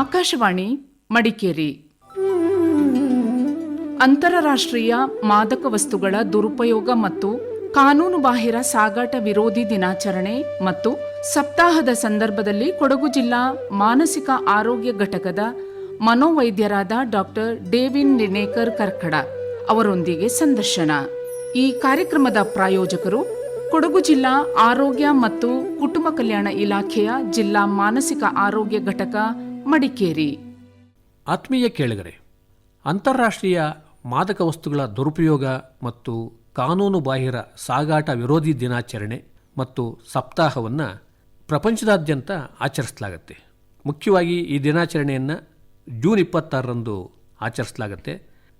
ಆಕಾಶವಾಣಿ, ಮಡಿಕೇರಿ. ಅಂತಾರಾಷ್ಟ್ರೀಯ ಮಾದಕ ವಸ್ತುಗಳ ದುರುಪಯೋಗ ಮತ್ತು ಕಾನೂನುಬಾಹಿರ ಸಾಗಾಟ ವಿರೋಧಿ ದಿನಾಚರಣೆ ಮತ್ತು ಸಪ್ತಾಹದ ಸಂದರ್ಭದಲ್ಲಿ ಕೊಡಗು ಜಿಲ್ಲಾ ಮಾನಸಿಕ ಆರೋಗ್ಯ ಘಟಕದ ಮನೋವೈದ್ಯರಾದ ಡಾಕ್ಟರ್ ಡೇವಿನ್ ನಿನೇಕರ್ ಕರ್ಕಡ ಅವರೊಂದಿಗೆ ಸಂದರ್ಶನ. ಈ ಕಾರ್ಯಕ್ರಮದ ಪ್ರಾಯೋಜಕರು ಕೊಡಗು ಜಿಲ್ಲಾ ಆರೋಗ್ಯ ಮತ್ತು ಕುಟುಂಬ ಕಲ್ಯಾಣ ಇಲಾಖೆಯ ಜಿಲ್ಲಾ ಮಾನಸಿಕ ಆರೋಗ್ಯ ಘಟಕ ಮಡಿಕೇರಿ. ಆತ್ಮೀಯ ಕೇಳಿಗರೆ, ಅಂತಾರಾಷ್ಟ್ರೀಯ ಮಾದಕ ವಸ್ತುಗಳ ದುರುಪಯೋಗ ಮತ್ತು ಕಾನೂನು ಬಾಹಿರ ಸಾಗಾಟ ವಿರೋಧಿ ದಿನಾಚರಣೆ ಮತ್ತು ಸಪ್ತಾಹವನ್ನು ಪ್ರಪಂಚದಾದ್ಯಂತ ಆಚರಿಸಲಾಗುತ್ತೆ. ಮುಖ್ಯವಾಗಿ ಈ ದಿನಾಚರಣೆಯನ್ನು ಜೂನ್ ಇಪ್ಪತ್ತಾರರಂದು ಆಚರಿಸಲಾಗುತ್ತೆ.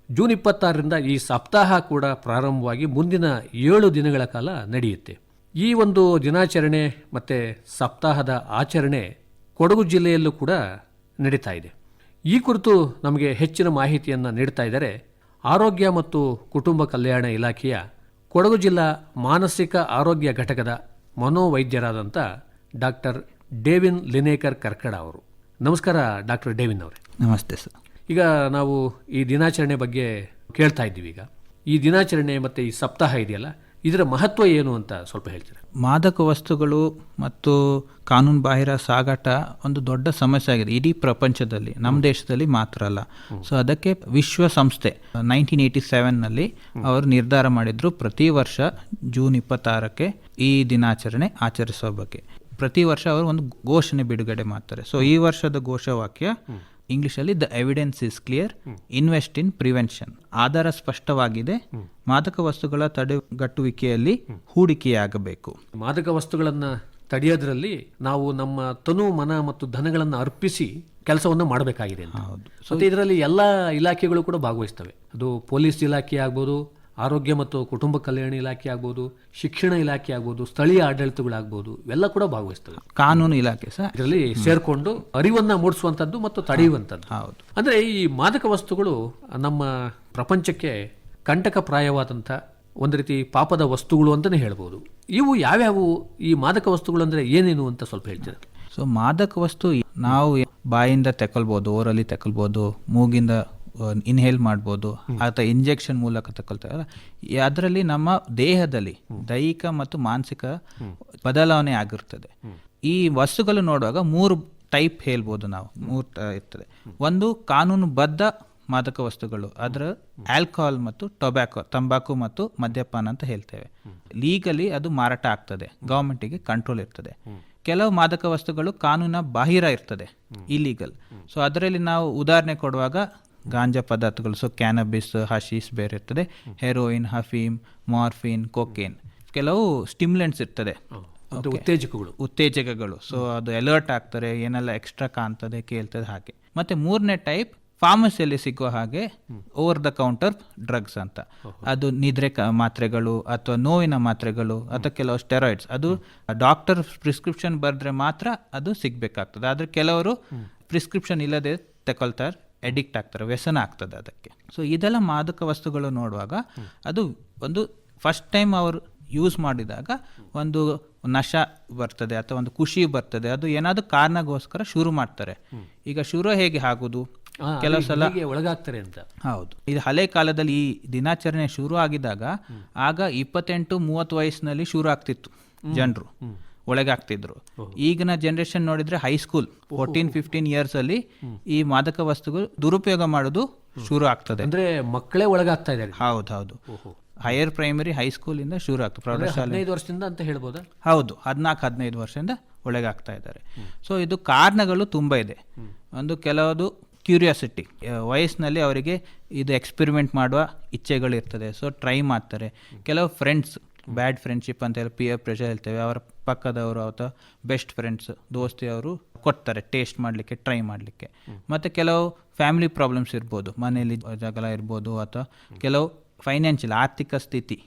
ಜೂನ್ ಇಪ್ಪತ್ತಾರರಿಂದ ಈ ಸಪ್ತಾಹ ಕೂಡ ಪ್ರಾರಂಭವಾಗಿ ಮುಂದಿನ ಏಳು ದಿನಗಳ ಕಾಲ ನಡೆಯುತ್ತೆ. ಈ ಒಂದು ದಿನಾಚರಣೆ ಮತ್ತು ಸಪ್ತಾಹದ ಆಚರಣೆ ಕೊಡಗು ಜಿಲ್ಲೆಯಲ್ಲೂ ಕೂಡ ನಡೀತಾ ಇದೆ. ಈ ಕುರಿತು ನಮಗೆ ಹೆಚ್ಚಿನ ಮಾಹಿತಿಯನ್ನು ನೀಡ್ತಾ ಇದ್ದಾರೆ ಆರೋಗ್ಯ ಮತ್ತು ಕುಟುಂಬ ಕಲ್ಯಾಣ ಇಲಾಖೆಯ ಕೊಡಗು ಜಿಲ್ಲಾ ಮಾನಸಿಕ ಆರೋಗ್ಯ ಘಟಕದ ಮನೋವೈದ್ಯರಾದಂಥ ಡಾಕ್ಟರ್ ಡೇವಿನ್ ಲಿನೇಕರ್ ಕರ್ಕಡ ಅವರು. ನಮಸ್ಕಾರ ಡಾಕ್ಟರ್ ಡೇವಿನ್ ಅವರೇ. ನಮಸ್ತೆ ಸರ್. ಈಗ ನಾವು ಈ ದಿನಾಚರಣೆ ಬಗ್ಗೆ ಕೇಳ್ತಾ ಇದ್ದೀವಿ ಈಗ. ಈ ದಿನಾಚರಣೆ ಮತ್ತು ಈ ಸಪ್ತಾಹ ಇದೆಯಲ್ಲ ಇದರ ಮಹತ್ವ ಏನು ಅಂತ ಸ್ವಲ್ಪ ಹೇಳ್ತೀರಾ? ಮಾದಕ ವಸ್ತುಗಳು ಮತ್ತು ಕಾನೂನು ಬಾಹಿರ ಸಾಗಾಟ ಒಂದು ದೊಡ್ಡ ಸಮಸ್ಯೆ ಆಗಿದೆ. ಇಡೀ ಪ್ರಪಂಚದಲ್ಲಿ ನಮ್ಮ ದೇಶದಲ್ಲಿ ಮಾತ್ರ ಅಲ್ಲ. ಸೊ ಅದಕ್ಕೆ ವಿಶ್ವಸಂಸ್ಥೆ ನೈನ್ಟೀನ್ ಏಯ್ಟಿ ಸೆವೆನ್ನಲ್ಲಿ ಅವರು ನಿರ್ಧಾರ ಮಾಡಿದ್ರು ಪ್ರತಿ ವರ್ಷ ಜೂನ್ ಇಪ್ಪತ್ತಾರಕ್ಕೆ ಈ ದಿನಾಚರಣೆ ಆಚರಿಸೋ ಬಗ್ಗೆ. ಪ್ರತಿ ವರ್ಷ ಅವರು ಒಂದು ಘೋಷಣೆ ಬಿಡುಗಡೆ ಮಾಡ್ತಾರೆ. ಸೊ ಈ ವರ್ಷದ ಘೋಷವಾಕ್ಯ ಇಂಗ್ಲಿಷಲ್ಲಿ the evidence is clear invest in prevention ಆಧಾರ ಸ್ಪಷ್ಟವಾಗಿದೆ. ಮಾದಕ ವಸ್ತುಗಳ ತಡೆಗಟ್ಟುವಿಕೆಯಲ್ಲಿ ಹೂಡಿಕೆಯಾಗಬೇಕು. ಮಾದಕ ವಸ್ತುಗಳನ್ನು ತಡೆಯೋದ್ರಲ್ಲಿ ನಾವು ನಮ್ಮ ತನು ಮನ ಮತ್ತು ಧನಗಳನ್ನು ಅರ್ಪಿಸಿ ಕೆಲಸವನ್ನು ಮಾಡಬೇಕಾಗಿದೆ ಅಂತ. ಸೊ ಇದರಲ್ಲಿ ಎಲ್ಲ ಇಲಾಖೆಗಳು ಕೂಡ ಭಾಗವಹಿಸ್ತವೆ. ಅದು ಪೊಲೀಸ್ ಇಲಾಖೆ ಆಗ್ಬೋದು ಆರೋಗ್ಯ ಮತ್ತು ಕುಟುಂಬ ಕಲ್ಯಾಣ ಇಲಾಖೆ ಆಗ್ಬೋದು ಶಿಕ್ಷಣ ಇಲಾಖೆ ಆಗ್ಬೋದು ಸ್ಥಳೀಯ ಆಡಳಿತಗಳಾಗ್ಬೋದು ಇವೆಲ್ಲ ಕೂಡ ಭಾಗವಹಿಸ್ತವೆ. ಕಾನೂನು ಇಲಾಖೆ ಸರ್. ಇದರಲ್ಲಿ ಸೇರಿಕೊಂಡು ಅರಿವನ್ನ ಮೂಡಿಸುವಂಥದ್ದು ಮತ್ತು ತಡೆಯುವಂಥದ್ದು. ಹೌದು. ಅಂದ್ರೆ ಈ ಮಾದಕ ವಸ್ತುಗಳು ನಮ್ಮ ಪ್ರಪಂಚಕ್ಕೆ ಕಂಟಕಪ್ರಾಯವಾದಂಥ ಒಂದು ರೀತಿ ಪಾಪದ ವಸ್ತುಗಳು ಅಂತಲೇ ಹೇಳ್ಬೋದು. ಇವು ಯಾವ್ಯಾವು ಈ ಮಾದಕ ವಸ್ತುಗಳು ಅಂದರೆ ಏನೇನು ಅಂತ ಸ್ವಲ್ಪ ಹೇಳ್ತೀರಾ? ಸೊ ಮಾದಕ ವಸ್ತು ನಾವು ಬಾಯಿಂದ ತೆಕ್ಕಲ್ಬೋದು ಓರಲ್ಲಿ ತೆಕ್ಕಲ್ಬೋದು ಮೂಗಿಂದ ಇನ್ಹೇಲ್ ಮಾಡ್ಬೋದು ಅಥವಾ ಇಂಜೆಕ್ಷನ್ ಮೂಲಕ ತಗೊಳ್ತಾರೆ. ಅದರಲ್ಲಿ ನಮ್ಮ ದೇಹದಲ್ಲಿ ದೈಹಿಕ ಮತ್ತು ಮಾನಸಿಕ ಬದಲಾವಣೆ ಆಗಿರ್ತದೆ. ಈ ವಸ್ತುಗಳು ನೋಡುವಾಗ ಮೂರು ಟೈಪ್ ಹೇಳ್ಬೋದು ನಾವು ಮೂರು ಇರ್ತದೆ. ಒಂದು ಕಾನೂನುಬದ್ಧ ಮಾದಕ ವಸ್ತುಗಳು ಅದರ ಆಲ್ಕೋಹಾಲ್ ಮತ್ತು ಟೊಬ್ಯಾಕೋ ತಂಬಾಕು ಮತ್ತು ಮದ್ಯಪಾನ ಅಂತ ಹೇಳ್ತೇವೆ. ಲೀಗಲಿ ಅದು ಮಾರಾಟ ಆಗ್ತದೆ ಗೌರ್ಮೆಂಟಿಗೆ ಕಂಟ್ರೋಲ್ ಇರ್ತದೆ. ಕೆಲವು ಮಾದಕ ವಸ್ತುಗಳು ಕಾನೂನ ಬಾಹಿರ ಇರ್ತದೆ ಇಲೀಗಲ್ ಸೊ ಅದರಲ್ಲಿ ನಾವು ಉದಾಹರಣೆ ಕೊಡುವಾಗ ಗಾಂಜಾ ಪದಾರ್ಥಗಳು ಸೊ ಕ್ಯಾನಬಿಸ್ ಹಶೀಸ್ ಬೇರೆ ಇರ್ತದೆ. ಹೆರೋಯಿನ್ ಹಫೀಮ್ ಮಾರ್ಫಿನ್ ಕೊಕೇನ್ ಕೆಲವು ಸ್ಟಿಮ್ಲೆಂಟ್ಸ್ ಇರ್ತದೆ. ಉತ್ತೇಜಕಗಳು. ಉತ್ತೇಜಕಗಳು. ಸೊ ಅದು ಅಲರ್ಟ್ ಆಗ್ತಾರೆ ಏನೆಲ್ಲ ಎಕ್ಸ್ಟ್ರಾ ಕಾಣ್ತದೆ ಕೇಳ್ತದೆ ಹಾಗೆ. ಮತ್ತೆ ಮೂರನೇ ಟೈಪ್ ಫಾರ್ಮಸಿಯಲ್ಲಿ ಸಿಗುವ ಹಾಗೆ ಓವರ್ ದ ಕೌಂಟರ್ ಡ್ರಗ್ಸ್ ಅಂತ. ಅದು ನಿದ್ರೆ ಮಾತ್ರೆಗಳು ಅಥವಾ ನೋವಿನ ಮಾತ್ರೆಗಳು ಅಥವಾ ಕೆಲವು ಸ್ಟೆರಾಯ್ಡ್ಸ್ ಅದು ಡಾಕ್ಟರ್ ಪ್ರಿಸ್ಕ್ರಿಪ್ಷನ್ ಬರೆದ್ರೆ ಮಾತ್ರ ಅದು ಸಿಗ್ಬೇಕಾಗ್ತದೆ. ಆದ್ರೆ ಕೆಲವರು ಪ್ರಿಸ್ಕ್ರಿಪ್ಷನ್ ಇಲ್ಲದೆ ತಗೊಳ್ತಾರೆ. ಅಡಿಕ್ಟ್ ಆಗ್ತಾರೆ ವ್ಯಸನ ಆಗ್ತದೆ ಅದಕ್ಕೆ. ಸೊ ಇದೆಲ್ಲ ಮಾದಕ ವಸ್ತುಗಳು ನೋಡುವಾಗ ಅದು ಒಂದು ಫಸ್ಟ್ ಟೈಮ್ ಅವರು ಯೂಸ್ ಮಾಡಿದಾಗ ಒಂದು ನಶ ಬರ್ತದೆ ಅಥವಾ ಒಂದು ಖುಷಿ ಬರ್ತದೆ ಅದು ಏನಾದರೂ ಕಾರಣಗೋಸ್ಕರ ಶುರು ಮಾಡ್ತಾರೆ. ಈಗ ಶುರು ಹೇಗೆ ಆಗುದು? ಕೆಲವು ಸಲ ಒಳಗಾಗ್ತಾರೆ ಅಂತ. ಹೌದು. ಇದು ಹಳೆ ಕಾಲದಲ್ಲಿ ಈ ದಿನಾಚರಣೆ ಶುರು ಆಗಿದಾಗ ಆಗ ಇಪ್ಪತ್ತೆಂಟು ಮೂವತ್ತು ವಯಸ್ಸಿನಲ್ಲಿ ಶುರು ಆಗ್ತಿತ್ತು ಜನರು. ಒಳಗಾಗ್ತಿದ್ರು. ಈಗಿನ ಜನರೇಷನ್ ನೋಡಿದ್ರೆ ಹೈಸ್ಕೂಲ್ ಫೋರ್ಟೀನ್ ಫಿಫ್ಟೀನ್ ಇಯರ್ಸ್ ಅಲ್ಲಿ ಈ ಮಾದಕ ವಸ್ತುಗಳು ದುರುಪಯೋಗ ಮಾಡೋದು ಶುರು ಆಗ್ತದೆ. ಅಂದ್ರೆ ಮಕ್ಕಳೇ ಒಳಗಾಗ್ತಾ ಇದ್ದಾರೆ. ಹೌದು ಹೌದು. ಹೈಯರ್ ಪ್ರೈಮರಿ ಹೈಸ್ಕೂಲ್ ಇಂದ ಶುರು ಆಗ್ತದೆ. ಪ್ರೌಢಶಾಲೆ. ಹದಿನೈದು ವರ್ಷದಿಂದ ಅಂತ ಹೇಳ್ಬೋದಾ? ಹೌದು ಹದಿನಾಲ್ಕು ಹದಿನೈದು ವರ್ಷದಿಂದ ಒಳಗಾಗ್ತಾ ಇದ್ದಾರೆ. ಸೊ ಇದು ಕಾರಣಗಳು ತುಂಬ ಇದೆ. ಒಂದು ಕೆಲವೊಂದು ಕ್ಯೂರಿಯಾಸಿಟಿ ವಯಸ್ಸಿನಲ್ಲಿ ಅವರಿಗೆ ಇದು ಎಕ್ಸ್ಪೆರಿಮೆಂಟ್ ಮಾಡುವ ಇಚ್ಛೆಗಳಿರ್ತದೆ. ಸೊ ಟ್ರೈ ಮಾಡ್ತಾರೆ. ಕೆಲವು ಫ್ರೆಂಡ್ಸ್ ಬ್ಯಾಡ್ ಫ್ರೆಂಡ್ಶಿಪ್ ಅಂತ ಹೇಳಿ ಪಿಯರ್ ಪ್ರೆಷರ್ ಹೇಳ್ತೇವೆ. ಅವರ ಪಕ್ಕದವರು ಅಥವಾ ಬೆಸ್ಟ್ ಫ್ರೆಂಡ್ಸ್ ದೋಸ್ತಿಯವರು ಕೊಡ್ತಾರೆ ಟೇಸ್ಟ್ ಮಾಡಲಿಕ್ಕೆ ಟ್ರೈ ಮಾಡಲಿಕ್ಕೆ. ಮತ್ತು ಕೆಲವು ಫ್ಯಾಮಿಲಿ ಪ್ರಾಬ್ಲಮ್ಸ್ ಇರ್ಬೋದು. ಮನೆಯಲ್ಲಿ ಜಗಳ ಇರ್ಬೋದು ಅಥವಾ ಕೆಲವು ಫೈನಾನ್ಷಿಯಲ್ ಆರ್ಥಿಕ ಸ್ಥಿತಿ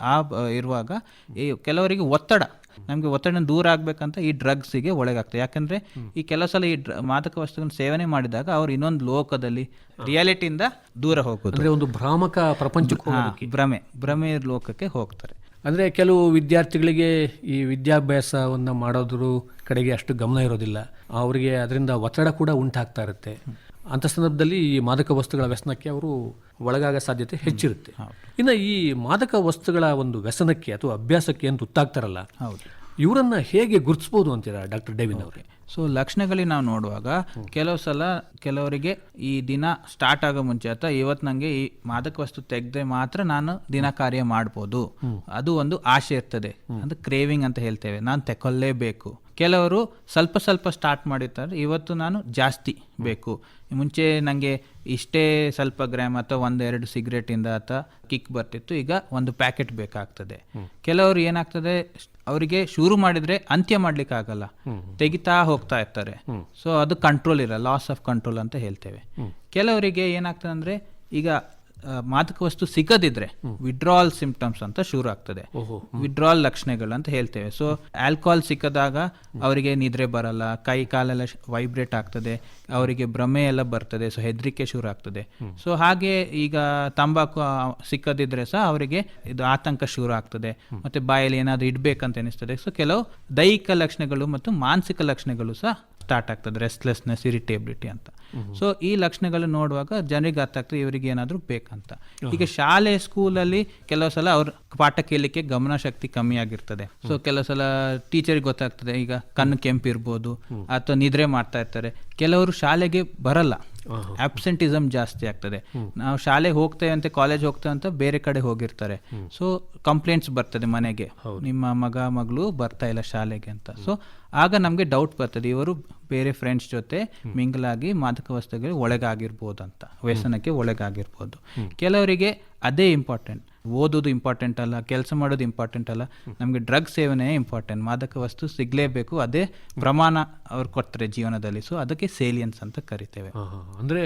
ಆ ಇರುವಾಗ ಈ ಕೆಲವರಿಗೆ ಒತ್ತಡ. ನಮಗೆ ಒತ್ತಡ ದೂರ ಆಗಬೇಕಂತ ಈ ಡ್ರಗ್ಸಿಗೆ ಒಳಗಾಗ್ತದೆ. ಯಾಕಂದರೆ ಈ ಕೆಲವು ಸಲ ಈ ಡ್ರ- ಮಾದಕ ವಸ್ತುಗಳನ್ನು ಸೇವನೆ ಮಾಡಿದಾಗ ಅವ್ರು ಇನ್ನೊಂದು ಲೋಕದಲ್ಲಿ ರಿಯಾಲಿಟಿಯಿಂದ ದೂರ ಹೋಗೋದು. ಒಂದು ಭ್ರಾಮಕ ಪ್ರಪಂಚಕ್ಕೆ ಭ್ರಮೆ ಭ್ರಮೆ ಲೋಕಕ್ಕೆ ಹೋಗ್ತಾರೆ. ಅಂದರೆ ಕೆಲವು ವಿದ್ಯಾರ್ಥಿಗಳಿಗೆ ಈ ವಿದ್ಯಾಭ್ಯಾಸವನ್ನು ಮಾಡೋದ್ರ ಕಡೆಗೆ ಅಷ್ಟು ಗಮನ ಇರೋದಿಲ್ಲ. ಅವರಿಗೆ ಅದರಿಂದ ಒತ್ತಡ ಕೂಡ ಉಂಟಾಗ್ತಾ ಇರುತ್ತೆ. ಅಂಥ ಸಂದರ್ಭದಲ್ಲಿ ಈ ಮಾದಕ ವಸ್ತುಗಳ ವ್ಯಸನಕ್ಕೆ ಅವರು ಒಳಗಾಗೋ ಸಾಧ್ಯತೆ ಹೆಚ್ಚಿರುತ್ತೆ. ಇನ್ನು ಈ ಮಾದಕ ವಸ್ತುಗಳ ಒಂದು ವ್ಯಸನಕ್ಕೆ ಅಥವಾ ಅಭ್ಯಾಸಕ್ಕೆ ಅಂತ ತುತ್ತಾಗ್ತಾರಲ್ಲ ಇವರನ್ನ ಹೇಗೆ ಗುರುತಿಸ್ಬೋದು ಅಂತೀರಾ ಡಾಕ್ಟರ್ ಡೇವಿನ್ ಅವರೇ? ಸೊ ಲಕ್ಷಣಗಳಿಗೆ ನಾವು ನೋಡುವಾಗ ಕೆಲವು ಸಲ ಕೆಲವರಿಗೆ ಈ ದಿನ ಸ್ಟಾರ್ಟ್ ಆಗೋ ಮುಂಚೆ ಅಥವಾ ಇವತ್ತು ನನಗೆ ಈ ಮಾದಕ ವಸ್ತು ತೆಗೆದ್ರೆ ಮಾತ್ರ ನಾನು ದಿನ ಕಾರ್ಯ ಮಾಡ್ಬೋದು. ಅದು ಒಂದು ಆಸೆ ಇರ್ತದೆ. ಅಂದ್ರೆ ಕ್ರೇವಿಂಗ್ ಅಂತ ಹೇಳ್ತೇವೆ. ನಾನು ತೆಕೊಳ್ಳೇಬೇಕು ಕೆಲವರು ಸ್ವಲ್ಪ ಸ್ವಲ್ಪ ಸ್ಟಾರ್ಟ್ ಮಾಡಿರ್ತಾರೆ. ಇವತ್ತು ನಾನು ಜಾಸ್ತಿ ಬೇಕು. ಮುಂಚೆ ನನಗೆ ಇಷ್ಟೇ ಸ್ವಲ್ಪ ಗ್ರಾಮ್ ಅಥವಾ ಒಂದೆರಡು ಸಿಗರೇಟಿಂದ ಅಥವಾ ಕಿಕ್ ಬರ್ತಿತ್ತು. ಈಗ ಒಂದು ಪ್ಯಾಕೆಟ್ ಬೇಕಾಗ್ತದೆ. ಕೆಲವರು ಏನಾಗ್ತದೆ ಅವರಿಗೆ ಶುರು ಮಾಡಿದರೆ ಅಂತ್ಯ ಮಾಡ್ಲಿಕ್ಕೆ ಆಗಲ್ಲ. ತೆಗಿತಾ ಹೋಗ್ತಾ ಇರ್ತಾರೆ. ಸೊ ಅದು ಕಂಟ್ರೋಲ್ ಇರಲ್ಲ ಲಾಸ್ ಆಫ್ ಕಂಟ್ರೋಲ್ ಅಂತ ಹೇಳ್ತೇವೆ. ಕೆಲವರಿಗೆ ಏನಾಗ್ತದೆ ಅಂದರೆ ಈಗ ಮಾದಕ ವಸ್ತು ಸಿಗದಿದ್ರೆ ವಿಡ್ರಾಲ್ ಸಿಂಪ್ಟಮ್ಸ್ ಅಂತ ಶುರು ಆಗ್ತದೆ. ವಿಡ್ರಾಲ್ ಲಕ್ಷಣಗಳು ಅಂತ ಹೇಳ್ತೇವೆ. ಸೊ ಆಲ್ಕೋಹಾಲ್ ಸಿಕ್ಕದಾಗ ಅವರಿಗೆ ನಿದ್ರೆ ಬರಲ್ಲ ಕೈ ಕಾಲೆಲ್ಲ ವೈಬ್ರೇಟ್ ಆಗ್ತದೆ ಅವರಿಗೆ ಭ್ರಮೆ ಎಲ್ಲ ಬರ್ತದೆ ಸೊ ಹೆದರಿಕೆ ಶುರು ಆಗ್ತದೆ. ಸೊ ಹಾಗೆ ಈಗ ತಂಬಾಕು ಸಿಕ್ಕದಿದ್ರೆ ಸಹ ಅವರಿಗೆ ಇದು ಆತಂಕ ಶುರು ಆಗ್ತದೆ. ಮತ್ತೆ ಬಾಯಲ್ಲಿ ಏನಾದ್ರು ಇಡ್ಬೇಕಂತ ಅನಿಸ್ತದೆ ಸೊ ಕೆಲವು ದೈಹಿಕ ಲಕ್ಷಣಗಳು ಮತ್ತು ಮಾನಸಿಕ ಲಕ್ಷಣಗಳು ಸಹ ಸ್ಟಾರ್ಟ್ ಆಗ್ತದೆ ರೆಸ್ಟ್ಲೆಸ್ನೆಸ್ ಇರಿಟೇಬಿಲಿಟಿ ಅಂತ. ಸೊ ಈ ಲಕ್ಷಣಗಳು ನೋಡುವಾಗ ಜನರಿಗೆ ಅರ್ಥ ಆಗ್ತದೆ ಇವರಿಗೆ ಏನಾದರೂ ಬೇಕಂತ. ಈಗ ಶಾಲೆ ಸ್ಕೂಲಲ್ಲಿ ಕೆಲವು ಸಲ ಅವ್ರ ಪಾಠ ಕೇಳಲಿಕ್ಕೆ ಗಮನ ಶಕ್ತಿ ಕಮ್ಮಿ ಆಗಿರ್ತದೆ. ಸೊ ಕೆಲವು ಸಲ ಟೀಚರ್ಗೆ ಗೊತ್ತಾಗ್ತದೆ ಈಗ ಕಣ್ಣು ಕೆಂಪಿರ್ಬೋದು ಅಥವಾ ನಿದ್ರೆ ಮಾಡ್ತಾ ಇರ್ತಾರೆ. ಕೆಲವರು ಶಾಲೆಗೆ ಬರಲ್ಲ. ಅಬ್ಸೆಂಟಿಸಮ್ ಜಾಸ್ತಿ ಆಗ್ತದೆ. ನಾವು ಶಾಲೆಗೆ ಹೋಗ್ತೇವೆ ಅಂತ ಕಾಲೇಜ್ ಹೋಗ್ತೇವೆ ಅಂತ ಬೇರೆ ಕಡೆ ಹೋಗಿರ್ತಾರೆ. ಸೊ ಕಂಪ್ಲೇಂಟ್ಸ್ ಬರ್ತದೆ ಮನೆಗೆ. ನಿಮ್ಮ ಮಗ ಮಗಳು ಬರ್ತಾ ಇಲ್ಲ ಶಾಲೆಗೆ ಅಂತ. ಸೊ ಆಗ ನಮಗೆ ಡೌಟ್ ಬರ್ತದೆ. ಇವರು ಬೇರೆ ಫ್ರೆಂಡ್ಸ್ ಜೊತೆ ಮಿಂಗಲಾಗಿ ಮಾದಕ ವಸ್ತುಗಳಿಗೆ ಒಳಗಾಗಿರ್ಬೋದು ಅಂತ ವ್ಯಸನಕ್ಕೆ ಒಳಗಾಗಿರ್ಬೋದು. ಕೆಲವರಿಗೆ ಅದೇ ಇಂಪಾರ್ಟೆಂಟ್ ಓದೋದು ಇಂಪಾರ್ಟೆಂಟ್ ಅಲ್ಲ ಕೆಲಸ ಮಾಡೋದು ಇಂಪಾರ್ಟೆಂಟ್ ಅಲ್ಲ ನಮಗೆ ಡ್ರಗ್ ಸೇವನೆ ಇಂಪಾರ್ಟೆಂಟ್ ಮಾದಕ ವಸ್ತು ಸಿಗಲೇಬೇಕು ಅದೇ ಪ್ರಮಾಣ ಅವ್ರು ಕೊಡ್ತಾರೆ ಜೀವನದಲ್ಲಿ. ಸೊ ಅದಕ್ಕೆ ಸೇಲಿಯನ್ಸ್ ಅಂತ ಕರಿತೇವೆ. ಅಂದರೆ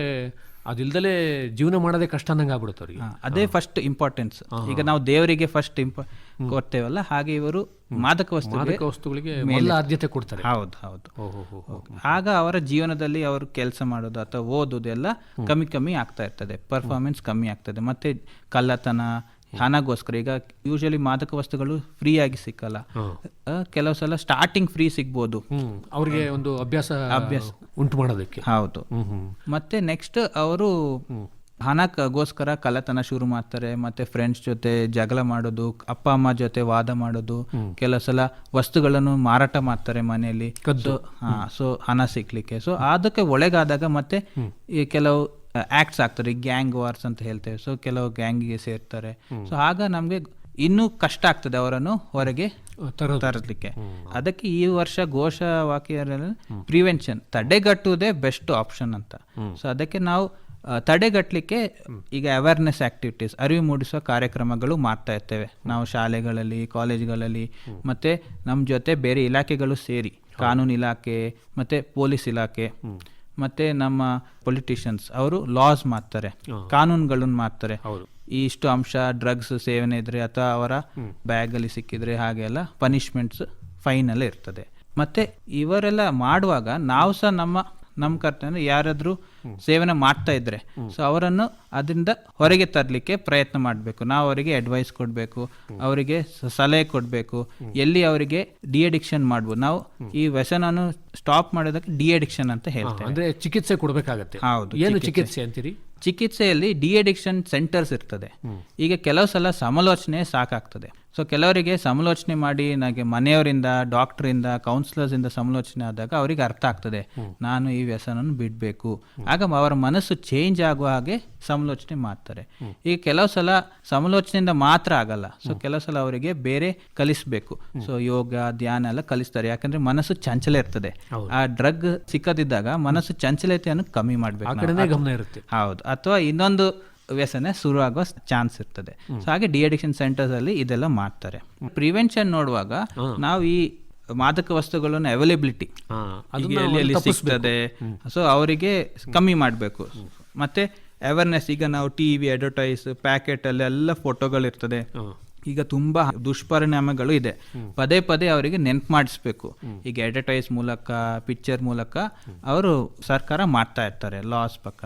ಅದಿಲ್ದಲೇ ಜೀವನ ಮಾಡೋದೇ ಕಷ್ಟ ಅನ್ನಂಗೆ ಆಗ್ಬಿಡುತ್ತೆ ಅವರಿಗೆ. ಅದೇ ಫಸ್ಟ್ ಇಂಪಾರ್ಟೆನ್ಸ್ ಈಗ ನಾವು ದೇವರಿಗೆ ಫಸ್ಟ್ ಇಂಪ ಕೊಡ್ತೇವಲ್ಲ ಹಾಗೆ ಇವರು ಮಾದಕ ವಸ್ತು ಮಾದಕ ವಸ್ತುಗಳಿಗೆ ಮೇಲೆ ಆದ್ಯತೆ ಕೊಡ್ತಾರೆ. ಹೌದು ಹೌದು. ಆಗ ಅವರ ಜೀವನದಲ್ಲಿ ಅವರು ಕೆಲಸ ಮಾಡೋದು ಅಥವಾ ಓದೋದು ಎಲ್ಲ ಕಮ್ಮಿ ಕಮ್ಮಿ ಆಗ್ತಾ ಇರ್ತದೆ. ಪರ್ಫಾರ್ಮೆನ್ಸ್ ಕಮ್ಮಿ ಆಗ್ತದೆ. ಮತ್ತೆ ಕಳ್ಳತನ ಹಣಗೋಸ್ಕರ. ಈಗ ಯೂಶಲಿ ಮಾದಕ ವಸ್ತುಗಳು ಫ್ರೀ ಆಗಿ ಸಿಕ್ಕಲ್ಲ. ಕೆಲವು ಸಲ ಸ್ಟಾರ್ಟಿಂಗ್ ಫ್ರೀ ಸಿಗ್ಬೋದು. ಅವರಿಗೆ ಒಂದು ಅಭ್ಯಾಸ ಅಭ್ಯಾಸ. ಉಂಟು ಮಾಡೋದಕ್ಕೆ. ಹೌದು. ಮತ್ತೆ ನೆಕ್ಸ್ಟ್ ಅವರು ಹಣಕ್ಕೋಸ್ಕರ ಕಳ್ಳತನ ಶುರು ಮಾಡ್ತಾರೆ. ಮತ್ತೆ ಫ್ರೆಂಡ್ಸ್ ಜೊತೆ ಜಗಳ ಮಾಡೋದು ಅಪ್ಪ ಅಮ್ಮ ಜೊತೆ ವಾದ ಮಾಡೋದು. ಕೆಲವು ಸಲ ವಸ್ತುಗಳನ್ನು ಮಾರಾಟ ಮಾಡ್ತಾರೆ ಮನೆಯಲ್ಲಿ. ಸೊ ಹಾ ಸೊ ಹಣ ಸಿಕ್ಲಿಕ್ಕೆ. ಸೊ ಅದಕ್ಕೆ ಒಳಗಾದಾಗ ಮತ್ತೆ ಈ ಕೆಲವು ಆಕ್ಟ್ಸ್ ಆಗ್ತಾರೆ. ಗ್ಯಾಂಗ್ ವಾರ್ಸ್ ಅಂತ ಹೇಳ್ತೇವೆ. ಸೊ ಕೆಲವು ಗ್ಯಾಂಗಿಗೆ ಸೇರ್ತಾರೆ. ಸೊ ಆಗ ನಮಗೆ ಇನ್ನೂ ಕಷ್ಟ ಆಗ್ತದೆ ಅವರನ್ನು ಹೊರಗೆ ತರಲಿಕ್ಕೆ. ಅದಕ್ಕೆ ಈ ವರ್ಷ ಘೋಷ ವಾಕ್ಯ ಪ್ರಿವೆನ್ಷನ್ ತಡೆಗಟ್ಟುವುದೇ ಬೆಸ್ಟ್ ಆಪ್ಷನ್ ಅಂತ. ಸೊ ಅದಕ್ಕೆ ನಾವು ತಡೆಗಟ್ಟಲಿಕ್ಕೆ ಈಗ ಅವೇರ್ನೆಸ್ ಆಕ್ಟಿವಿಟೀಸ್ ಅರಿವು ಮೂಡಿಸುವ ಕಾರ್ಯಕ್ರಮಗಳು ಮಾಡ್ತಾ ಇರ್ತೇವೆ. ನಾವು ಶಾಲೆಗಳಲ್ಲಿ ಕಾಲೇಜ್ಗಳಲ್ಲಿ ಮತ್ತೆ ನಮ್ಮ ಜೊತೆ ಬೇರೆ ಇಲಾಖೆಗಳು ಸೇರಿ ಕಾನೂನು ಇಲಾಖೆ ಮತ್ತೆ ಪೊಲೀಸ್ ಇಲಾಖೆ ಮತ್ತೆ ನಮ್ಮ ಪೊಲಿಟಿಷಿಯನ್ಸ್ ಅವರು ಲಾಸ್ ಮಾಡ್ತಾರೆ ಕಾನೂನುಗಳನ್ನು ಮಾಡ್ತಾರೆ. ಈ ಇಷ್ಟು ಅಂಶ ಡ್ರಗ್ಸ್ ಸೇವನೆ ಇದ್ರೆ ಅಥವಾ ಅವರ ಬ್ಯಾಗ್ ಅಲ್ಲಿ ಸಿಕ್ಕಿದ್ರೆ ಹಾಗೆಲ್ಲ ಪನಿಷ್ಮೆಂಟ್ಸ್ ಫೈನ್ ಎಲ್ಲ ಇರ್ತದೆ. ಮತ್ತೆ ಇವರೆಲ್ಲ ಮಾಡುವಾಗ ನಾವು ಸಹ ನಮ್ಮ ನಮ್ಮ ಕರ್ತವ್ಯ ಯಾರಾದ್ರೂ ಸೇವನೆ ಮಾಡ್ತಾ ಇದ್ರೆ. ಸೊ ಅವರನ್ನು ಅದರಿಂದ ಹೊರಗೆ ತರಲಿಕ್ಕೆ ಪ್ರಯತ್ನ ಮಾಡಬೇಕು. ನಾವು ಅವರಿಗೆ ಅಡ್ವೈಸ್ ಕೊಡಬೇಕು. ಅವರಿಗೆ ಸಲಹೆ ಕೊಡಬೇಕು. ಎಲ್ಲಿ ಅವರಿಗೆ ಡಿ ಅಡಿಕ್ಷನ್ ಮಾಡ್ಬೋದು. ನಾವು ಈ ವ್ಯಸನನ್ನು ಸ್ಟಾಪ್ ಮಾಡೋದಕ್ಕೆ ಡಿ ಅಡಿಕ್ಷನ್ ಅಂತ ಹೇಳ್ತೇವೆ. ಅಂದ್ರೆ ಚಿಕಿತ್ಸೆ ಕೊಡಬೇಕಾಗುತ್ತೆ. ಹೌದು, ಏನು ಚಿಕಿತ್ಸೆ. ಅಂತೀರಿ? ಚಿಕಿತ್ಸೆಯಲ್ಲಿ ಡಿ ಅಡಿಕ್ಷನ್ ಸೆಂಟರ್ಸ್ ಇರ್ತದೆ ಈಗ ಕೆಲವು ಸಲ ಸಮಾಲೋಚನೆ ಸಾಕಾಗ್ತದೆ. ಸೊ ಕೆಲವರಿಗೆ ಸಮಾಲೋಚನೆ ಮಾಡಿ ನನಗೆ ಮನೆಯವರಿಂದ ಡಾಕ್ಟ್ರಿಂದ ಕೌನ್ಸಿಲರ್ಸ್ ಇಂದ ಸಮಾಲೋಚನೆ ಆದಾಗ ಅವರಿಗೆ ಅರ್ಥ ಆಗ್ತದೆ. ನಾನು ಈ ವ್ಯಸನವನ್ನು ಬಿಡಬೇಕು. ಆಗ ಅವರ ಮನಸ್ಸು ಚೇಂಜ್ ಆಗುವ ಹಾಗೆ ಸಮಾಲೋಚನೆ ಮಾಡ್ತಾರೆ. ಈಗ ಕೆಲವು ಸಲ ಸಮಾಲೋಚನೆಯಿಂದ ಮಾತ್ರ ಆಗಲ್ಲ. ಸೊ ಕೆಲವು ಸಲ ಅವರಿಗೆ ಬೇರೆ ಕಲಿಸಬೇಕು. ಸೊ ಯೋಗ ಧ್ಯಾನ ಎಲ್ಲ ಕಲಿಸ್ತಾರೆ. ಯಾಕಂದ್ರೆ ಮನಸ್ಸು ಚಂಚಲ ಇರ್ತದೆ. ಆ ಡ್ರಗ್ ಸಿಕ್ಕದಿದ್ದಾಗ ಮನಸ್ಸು ಚಂಚಲತೆಯನ್ನು ಕಮ್ಮಿ ಮಾಡಬೇಕು ಹೌದು. ಅಥವಾ ಇನ್ನೊಂದು ವ್ಯಸನ ಶುರು ಆಗೋ ಚಾನ್ಸ್ ಇರ್ತದೆ. ಸೊ ಹಾಗೆ ಡಿ ಅಡಿಕ್ಷನ್ ಸೆಂಟರ್ಸ್ ಅಲ್ಲಿ ಇದೆಲ್ಲ ಮಾಡ್ತಾರೆ. ಪ್ರಿವೆನ್ಷನ್ ನೋಡುವಾಗ ನಾವು ಈ ಮಾದಕ ವಸ್ತುಗಳನ್ನು ಅವೈಲೇಬಿಲಿಟಿ ಎಲ್ಲಿ ಸಿಗ್ತದೆ. ಸೊ ಅವರಿಗೆ ಕಮ್ಮಿ ಮಾಡಬೇಕು. ಮತ್ತೆ ಅವೇರ್ನೆಸ್ ಈಗ ನಾವು ಟಿ ವಿ ಅಡ್ವರ್ಟೈಸ್ ಪ್ಯಾಕೆಟ್ ಅಲ್ಲಿ ಎಲ್ಲ ಫೋಟೋಗಳು ಇರ್ತದೆ ಈಗ ತುಂಬಾ ದುಷ್ಪರಿಣಾಮಗಳು ಇದೆ. ಪದೇ ಪದೇ ಅವರಿಗೆ ನೆನ್ಪು ಮಾಡಿಸ್ಬೇಕು. ಈಗ ಅಡ್ವರ್ಟೈಸ್ ಮೂಲಕ ಪಿಕ್ಚರ್ ಮೂಲಕ ಅವರು ಸರ್ಕಾರ ಮಾಡ್ತಾ ಇರ್ತಾರೆ ಲಾಸ್ ಪಕ್ಕ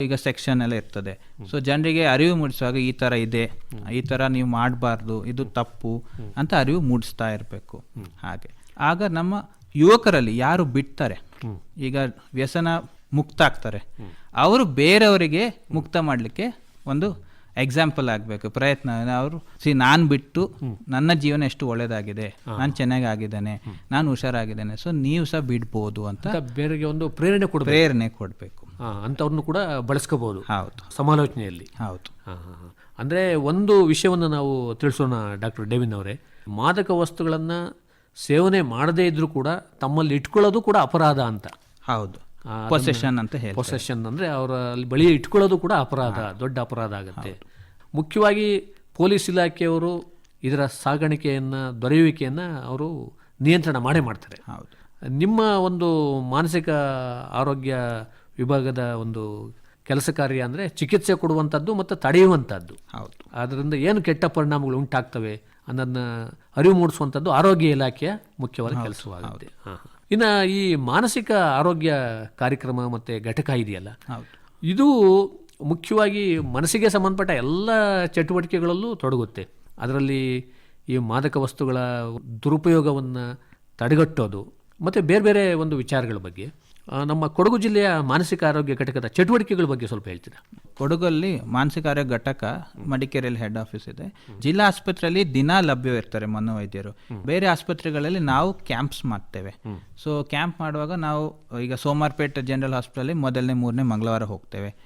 ಈಗ ಸೆಕ್ಷನ್ ಎಲ್ಲ ಇರ್ತದೆ. ಸೊ ಜನರಿಗೆ ಅರಿವು ಮೂಡಿಸುವಾಗ ಈ ತರ ಇದೆ. ಈ ತರ ನೀವು ಮಾಡಬಾರ್ದು ಇದು ತಪ್ಪು ಅಂತ ಅರಿವು ಮೂಡಿಸ್ತಾ ಇರಬೇಕು. ಹಾಗೆ. ಆಗ ನಮ್ಮ ಯುವಕರಲ್ಲಿ ಯಾರು ಬಿಡ್ತಾರೆ? ಈಗ ವ್ಯಸನ ಮುಕ್ತ ಆಗ್ತಾರೆ ಅವರು ಬೇರೆಯವರಿಗೆ ಮುಕ್ತ ಮಾಡಲಿಕ್ಕೆ ಒಂದು ಎಕ್ಸಾಂಪಲ್ ಆಗಬೇಕು. ಪ್ರಯತ್ನ ಅವರು ಸಿ ನಾನು ಬಿಟ್ಟು ನನ್ನ ಜೀವನ ಎಷ್ಟು ಒಳ್ಳೇದಾಗಿದೆ? ನಾನು ಚೆನ್ನಾಗಿ ಆಗಿದ್ದೇನೆ ನಾನು ಹುಷಾರಾಗಿದ್ದೇನೆ. ಸೊ ನೀವು ಸಹ ಬಿಡ್ಬೋದು ಅಂತ ಬೇರೆ ಬೇರೆಗೆ ಒಂದು ಪ್ರೇರಣೆ ಕೊಡ ಪ್ರೇರಣೆ ಕೊಡಬೇಕು. ಅಂಥವ್ರನ್ನು ಕೂಡ ಬಳಸ್ಕೋಬಹುದು ಹೌದು. ಸಮಾಲೋಚನೆಯಲ್ಲಿ. ಹೌದು. ಅಂದರೆ ಹಾ, ಹಾ. ಅಂದ್ರೆ ಒಂದು ವಿಷಯವನ್ನು ನಾವು ತಿಳಿಸೋಣ ಡಾಕ್ಟರ್ ಡೇವಿನ್ ಅವರೇ. ಮಾದಕ ವಸ್ತುಗಳನ್ನು ಸೇವನೆ ಮಾಡದೇ ಇದ್ದರೂ ಕೂಡ ತಮ್ಮಲ್ಲಿ ಇಟ್ಕೊಳ್ಳೋದು ಕೂಡ ಅಪರಾಧ ಅಂತ. ಹೌದು. ಪೊಸೆಷನ್ ಅಂತ ಹೇಳಿ ಪೊಸೆಷನ್ ಅಂದ್ರೆ ಅವರ ಅಲ್ಲಿ ಬಳಿ ಇಟ್ಕೊಳ್ಳೋದು ಕೂಡ ಅಪರಾಧ ದೊಡ್ಡ ಅಪರಾಧ ಆಗುತ್ತೆ. ಮುಖ್ಯವಾಗಿ ಪೊಲೀಸ್ ಇಲಾಖೆಯವರು ಇದರ ಸಾಗಾಣಿಕೆಯನ್ನ ದೊರೆಯುವಿಕೆಯನ್ನ ಅವರು ನಿಯಂತ್ರಣ ಮಾಡೇ ಮಾಡ್ತಾರೆ. ನಿಮ್ಮ ಒಂದು ಮಾನಸಿಕ ಆರೋಗ್ಯ ವಿಭಾಗದ ಒಂದು ಕೆಲಸ ಕಾರ್ಯ ಅಂದರೆ ಚಿಕಿತ್ಸೆ ಕೊಡುವಂಥದ್ದು ಮತ್ತು ತಡೆಯುವಂಥದ್ದು ಹೌದು. ಅದರಿಂದ ಏನು ಕೆಟ್ಟ ಪರಿಣಾಮಗಳು ಉಂಟಾಗ್ತವೆ ಅನ್ನೋದನ್ನ ಅರಿವು ಮೂಡಿಸುವಂಥದ್ದು ಆರೋಗ್ಯ ಇಲಾಖೆಯ ಮುಖ್ಯವಾದ ಕೆಲಸವಾಗುತ್ತೆ. ಹಾ. ಇನ್ನು ಈ ಮಾನಸಿಕ ಆರೋಗ್ಯ ಕಾರ್ಯಕ್ರಮ ಮತ್ತು ಘಟಕ ಇದೆಯಲ್ಲ? ಇದು ಮುಖ್ಯವಾಗಿ ಮನಸ್ಸಿಗೆ ಸಂಬಂಧಪಟ್ಟ ಎಲ್ಲ ಚಟುವಟಿಕೆಗಳಲ್ಲೂ ತೊಡಗುತ್ತೆ. ಅದರಲ್ಲಿ ಈ ಮಾದಕ ವಸ್ತುಗಳ ದುರುಪಯೋಗವನ್ನು ತಡೆಗಟ್ಟೋದು ಮತ್ತು ಬೇರೆ ಬೇರೆ ಒಂದು ವಿಚಾರಗಳ ಬಗ್ಗೆ. ನಮ್ಮ ಕೊಡಗು ಜಿಲ್ಲೆಯ ಮಾನಸಿಕ ಆರೋಗ್ಯ ಘಟಕದ ಚಟುವಟಿಕೆಗಳ ಬಗ್ಗೆ ಸ್ವಲ್ಪ ಹೇಳ್ತೀರಾ? ಕೊಡಗಲ್ಲಿ ಮಾನಸಿಕ ಆರೋಗ್ಯ ಘಟಕ ಮಡಿಕೇರಿಯಲ್ಲಿ ಹೆಡ್ ಆಫೀಸ್ ಇದೆ. ಜಿಲ್ಲಾ ಆಸ್ಪತ್ರೆಯಲ್ಲಿ ದಿನ ಲಭ್ಯವಿರ್ತಾರೆ ಮನೋವೈದ್ಯರು. ಬೇರೆ ಆಸ್ಪತ್ರೆಗಳಲ್ಲಿ ನಾವು ಕ್ಯಾಂಪ್ಸ್ ಮಾಡ್ತೇವೆ. ಸೊ ಕ್ಯಾಂಪ್ ಮಾಡುವಾಗ ನಾವು ಈಗ ಸೋಮಾರ್ಪೇಟ್ ಜನರಲ್ ಹಾಸ್ಪಿಟಲ್ ಮೊದಲನೇ ಮೂರನೇ ಮಂಗಳವಾರ ಹೋಗ್ತೇವೆ.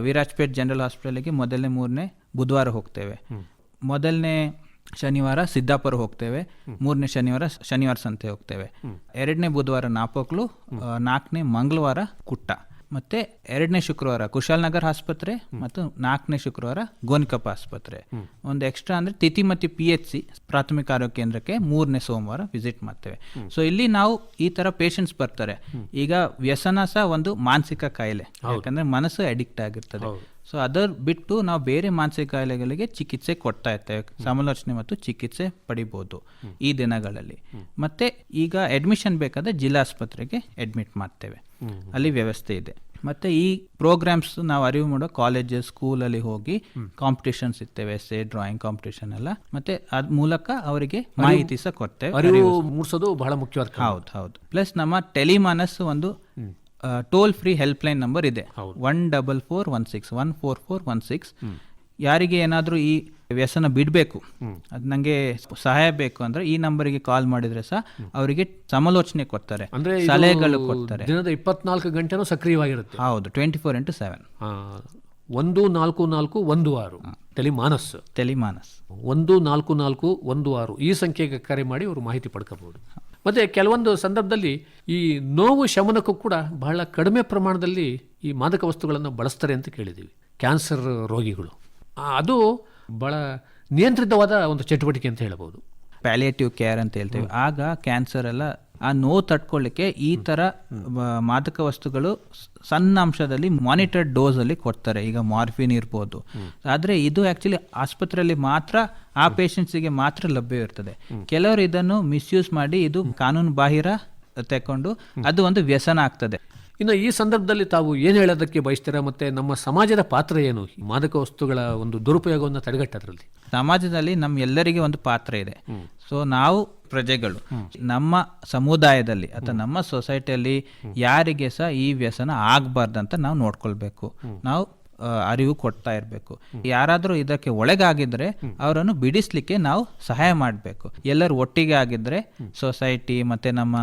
ವಿರಾಜ್ಪೇಟ್ ಜನರಲ್ ಹಾಸ್ಪಿಟಲ್ಗೆ ಮೊದಲನೇ ಮೂರನೇ ಬುಧವಾರ ಹೋಗ್ತೇವೆ. ಮೊದಲನೇ ಶನಿವಾರ ಸಿದ್ದಾಪುರ ಹೋಗ್ತೇವೆ ಮೂರನೇ ಶನಿವಾರ ಶನಿವಾರ ಸಂತೆ ಹೋಗ್ತೇವೆ. ಎರಡನೇ ಬುಧವಾರ ನಾಪೋಕ್ಲು ನಾಲ್ಕನೇ ಮಂಗಳವಾರ ಕುಟ್ಟ. ಮತ್ತೆ ಎರಡನೇ ಶುಕ್ರವಾರ ಕುಶಾಲನಗರ್ ಆಸ್ಪತ್ರೆ ಮತ್ತು ನಾಲ್ಕನೇ ಶುಕ್ರವಾರ ಗೋನಿಕಪ್ಪ ಆಸ್ಪತ್ರೆ. ಒಂದು ಎಕ್ಸ್ಟ್ರಾ ಅಂದ್ರೆ ತಿತಿಮತಿ ಪಿ ಎಚ್ ಸಿ ಪ್ರಾಥಮಿಕ ಆರೋಗ್ಯ ಕೇಂದ್ರಕ್ಕೆ ಮೂರನೇ ಸೋಮವಾರ ವಿಸಿಟ್ ಮಾಡ್ತೇವೆ. ಸೊ ಇಲ್ಲಿ ನಾವು ಈ ತರ ಪೇಷಂಟ್ಸ್ ಬರ್ತಾರೆ. ಈಗ ವ್ಯಸನ ಸಹ ಒಂದು ಮಾನಸಿಕ ಕಾಯಿಲೆ. ಯಾಕಂದ್ರೆ ಮನಸ್ಸು ಅಡಿಕ್ಟ್ ಆಗಿರ್ತದೆ. ಸೊ ಅದರ್ ಬಿಟ್ಟು ನಾವು ಬೇರೆ ಮಾನಸಿಕ ಕಾಯಿಲೆಗಳಿಗೆ ಚಿಕಿತ್ಸೆ ಕೊಡ್ತಾ ಇರ್ತೇವೆ. ಸಮಾಲೋಚನೆ ಮತ್ತು ಚಿಕಿತ್ಸೆ ಪಡಿಬೋದು ಈ ದಿನಗಳಲ್ಲಿ. ಮತ್ತೆ ಈಗ ಅಡ್ಮಿಷನ್ ಬೇಕಾದ್ರೆ ಜಿಲ್ಲಾ ಆಸ್ಪತ್ರೆಗೆ ಅಡ್ಮಿಟ್ ಮಾಡ್ತೇವೆ. ಅಲ್ಲಿ ವ್ಯವಸ್ಥೆ ಇದೆ. ಮತ್ತೆ ಈ ಪ್ರೋಗ್ರಾಮ್ಸ್ ನಾವು ಅರಿವು ಮಾಡೋ ಕಾಲೇಜಸ್ ಸ್ಕೂಲಲ್ಲಿ ಹೋಗಿ ಕಾಂಪಿಟೇಷನ್ಸ್ ಇರ್ತೇವೆ ಎಸ್ಸೆ ಡ್ರಾಯಿಂಗ್ ಕಾಂಪಿಟೇಷನ್ ಎಲ್ಲ. ಮತ್ತೆ ಅದ್ ಮೂಲಕ ಅವರಿಗೆ ಮಾಹಿತಿ ಸಹ ಕೊಡ್ತೇವೆ ಅರಿವು ಮೂಡಿಸೋದು ಬಹಳ ಮುಖ್ಯವಾದ. ಹೌದು ಹೌದು. ಪ್ಲಸ್ ನಮ್ಮ ಟೆಲಿಮಾನಸ್ ಒಂದು toll free help line number ಇದೆ. One double four one six one four four one six ಯಾರಿಗೆ ಏನಾದರೂ ಈ ವ್ಯಸನ ಬಿಡಬೇಕು ಅದು ನನಗೆ ಸಹಾಯ ಬೇಕು ಅಂದ್ರೆ ಈ ನಂಬರಿಗೆ ಕಾಲ್ ಮಾಡಿದ್ರೆ ಸಹ ಅವರಿಗೆ ಸಮಾಲೋಚನೆ ಕೊಡ್ತಾರೆ ಅಂದ್ರೆ ಸಲಹೆಗಳು ಕೊಡ್ತಾರೆ. ದಿನದ ಇಪ್ಪತ್ನಾಲ್ಕು ಗಂಟೆನೂ ಸಕ್ರಿಯವಾಗಿರುತ್ತೆ. ಹೌದು ಟ್ವೆಂಟಿ ಫೋರ್ ಇಂಟು ಸೆವೆನ್ ಒಂದು ನಾಲ್ಕು ನಾಲ್ಕು ಒಂದು ಆರು. ಟೆಲಿಮಾನಸ್. ಟೆಲಿಮಾನಸ್. ಒಂದು ನಾಲ್ಕು ನಾಲ್ಕು ಒಂದು ಆರು. ಈ ಸಂಖ್ಯೆಗೆ ಕರೆ ಮಾಡಿ ಅವರು ಮಾಹಿತಿ ಪಡ್ಕೋಬಹುದು. ಮತ್ತೆ ಕೆಲವೊಂದು ಸಂದರ್ಭದಲ್ಲಿ ಈ ನೋವು ಶಮನಕ್ಕೂ ಕೂಡ ಬಹಳ ಕಡಿಮೆ ಪ್ರಮಾಣದಲ್ಲಿ ಈ ಮಾದಕ ವಸ್ತುಗಳನ್ನು ಬಳಸ್ತಾರೆ ಅಂತ ಕೇಳಿದ್ದೀವಿ. ಕ್ಯಾನ್ಸರ್ ರೋಗಿಗಳು. ಅದು ಬಹಳ ನಿಯಂತ್ರಿತವಾದ ಒಂದು ಚಟುವಟಿಕೆ ಅಂತ ಹೇಳ್ಬೋದು. ಪ್ಯಾಲಿಯೇಟಿವ್ ಕೇರ್ ಅಂತ ಹೇಳ್ತೇವೆ. ಆಗ ಕ್ಯಾನ್ಸರ್ ಎಲ್ಲ ಆ ನೋವು ತಟ್ಕೊಳ್ಳಿಕ್ಕೆ ಈ ಥರ ಮಾದಕ ವಸ್ತುಗಳು ಸಣ್ಣ ಅಂಶದಲ್ಲಿ ಮಾನಿಟರ್ಡ್ ಡೋಸಲ್ಲಿ ಅಲ್ಲಿ ಕೊಡ್ತಾರೆ. ಈಗ ಮಾರ್ಫಿನ್ ಇರ್ಬೋದು. ಆದರೆ ಇದು ಆ್ಯಕ್ಚುಲಿ ಆಸ್ಪತ್ರೆಯಲ್ಲಿ ಮಾತ್ರ ಆ ಪೇಷಂಟ್ಸಿಗೆ ಮಾತ್ರ ಲಭ್ಯ ಇರ್ತದೆ. ಕೆಲವರು ಇದನ್ನು ಮಿಸ್ಯೂಸ್ ಮಾಡಿ ಇದು ಕಾನೂನು ಬಾಹಿರ ತಗೊಂಡು ಅದು ಒಂದು ವ್ಯಸನ ಆಗ್ತದೆ. ಇನ್ನು ಈ ಸಂದರ್ಭದಲ್ಲಿ ತಾವು ಏನು ಹೇಳೋದಕ್ಕೆ ಬಯಸ್ತೀರಾ? ಮತ್ತೆ ನಮ್ಮ ಸಮಾಜದ ಪಾತ್ರ ಏನು? ಈ ಮಾದಕ ವಸ್ತುಗಳ ಒಂದು ದುರುಪಯೋಗವನ್ನು ತಡೆಗಟ್ಟೋದ್ರಲ್ಲಿ? ಸಮಾಜದಲ್ಲಿ ನಮ್ಮ ಎಲ್ಲರಿಗೆ ಒಂದು ಪಾತ್ರ ಇದೆ. ಸೊ ನಾವು ಪ್ರಜೆಗಳು. ನಮ್ಮ ಸಮುದಾಯದಲ್ಲಿ ಅಥವಾ ನಮ್ಮ ಸೊಸೈಟಿಯಲ್ಲಿ ಯಾರಿಗೆ ಸಹ ಈ ವ್ಯಸನ ಆಗ್ಬಾರ್ದಂತ ನಾವು ನೋಡ್ಕೊಳ್ಬೇಕು. ನಾವು ಅರಿವು ಕೊಡ್ತಾ ಇರಬೇಕು. ಯಾರಾದರೂ ಇದಕ್ಕೆ ಒಳಗಾಗಿದ್ರೆ ಅವರನ್ನು ಬಿಡಿಸ್ಲಿಕ್ಕೆ ನಾವು ಸಹಾಯ ಮಾಡಬೇಕು. ಎಲ್ಲರೂ ಒಟ್ಟಿಗೆ ಆಗಿದ್ರೆ ಸೊಸೈಟಿ ಮತ್ತೆ ನಮ್ಮ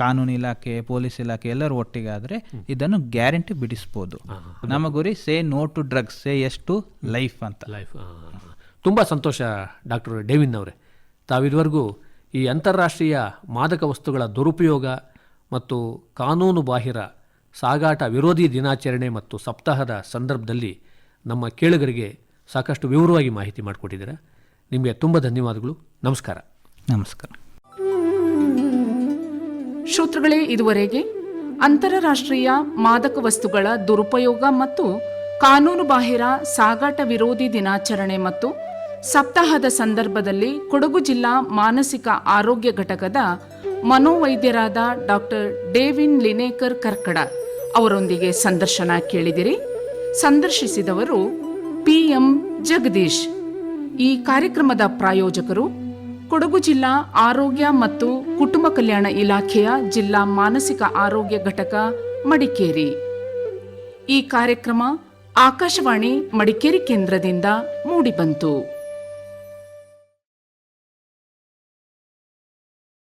ಕಾನೂನು ಇಲಾಖೆ ಪೊಲೀಸ್ ಇಲಾಖೆ ಎಲ್ಲರೂ ಒಟ್ಟಿಗೆ ಆದ್ರೆ ಇದನ್ನು ಗ್ಯಾರಂಟಿ ಬಿಡಿಸ್ಬೋದು. ನಮ್ಮ ಗುರಿ say no to drugs say yes to life ಅಂತ. ಲೈಫ್ ತುಂಬ ಸಂತೋಷ ಡಾಕ್ಟರ್ ಡೇವಿನ್ ಅವರೇ. ತಾವಿದುವರೆಗೂ ಈ ಅಂತಾರಾಷ್ಟ್ರೀಯ ಮಾದಕ ವಸ್ತುಗಳ ದುರುಪಯೋಗ ಮತ್ತು ಕಾನೂನು ಬಾಹಿರ ಸಾಗಾಟ ವಿರೋಧಿ ದಿನಾಚರಣೆ ಮತ್ತು ಸಪ್ತಾಹದ ಸಂದರ್ಭದಲ್ಲಿ ನಮ್ಮ ಕೇಳುಗರಿಗೆ ಸಾಕಷ್ಟು ವಿವರವಾಗಿ ಮಾಹಿತಿ ಮಾಡಿಕೊಟ್ಟಿದ್ದೀರಾ. ನಿಮಗೆ ತುಂಬ ಧನ್ಯವಾದಗಳು. ನಮಸ್ಕಾರ. ನಮಸ್ಕಾರ. ಶ್ರೋತೃಗಳೇ ಇದುವರೆಗೆ ಅಂತಾರಾಷ್ಟ್ರೀಯ ಮಾದಕ ವಸ್ತುಗಳ ದುರುಪಯೋಗ ಮತ್ತು ಕಾನೂನು ಬಾಹಿರ ಸಾಗಾಟ ವಿರೋಧಿ ದಿನಾಚರಣೆ ಮತ್ತು ಸಪ್ತಾಹದ ಸಂದರ್ಭದಲ್ಲಿ ಕೊಡಗು ಜಿಲ್ಲಾ ಮಾನಸಿಕ ಆರೋಗ್ಯ ಘಟಕದ ಮನೋವೈದ್ಯರಾದ ಡಾಕ್ಟರ್ ಡೇವಿನ್ ಲಿನೇಕರ್ ಕರ್ಕಡ ಅವರೊಂದಿಗೆ ಸಂದರ್ಶನ ಕೇಳಿದಿರಿ. ಸಂದರ್ಶಿಸಿದವರು ಪಿಎಂ ಜಗದೀಶ್. ಈ ಕಾರ್ಯಕ್ರಮದ ಪ್ರಾಯೋಜಕರು ಕೊಡಗು ಜಿಲ್ಲಾ ಆರೋಗ್ಯ ಮತ್ತು ಕುಟುಂಬ ಕಲ್ಯಾಣ ಇಲಾಖೆಯ ಜಿಲ್ಲಾ ಮಾನಸಿಕ ಆರೋಗ್ಯ ಘಟಕ ಮಡಿಕೇರಿ. ಈ ಕಾರ್ಯಕ್ರಮ ಆಕಾಶವಾಣಿ ಮಡಿಕೇರಿ ಕೇಂದ್ರದಿಂದ ಮೂಡಿಬಂತು.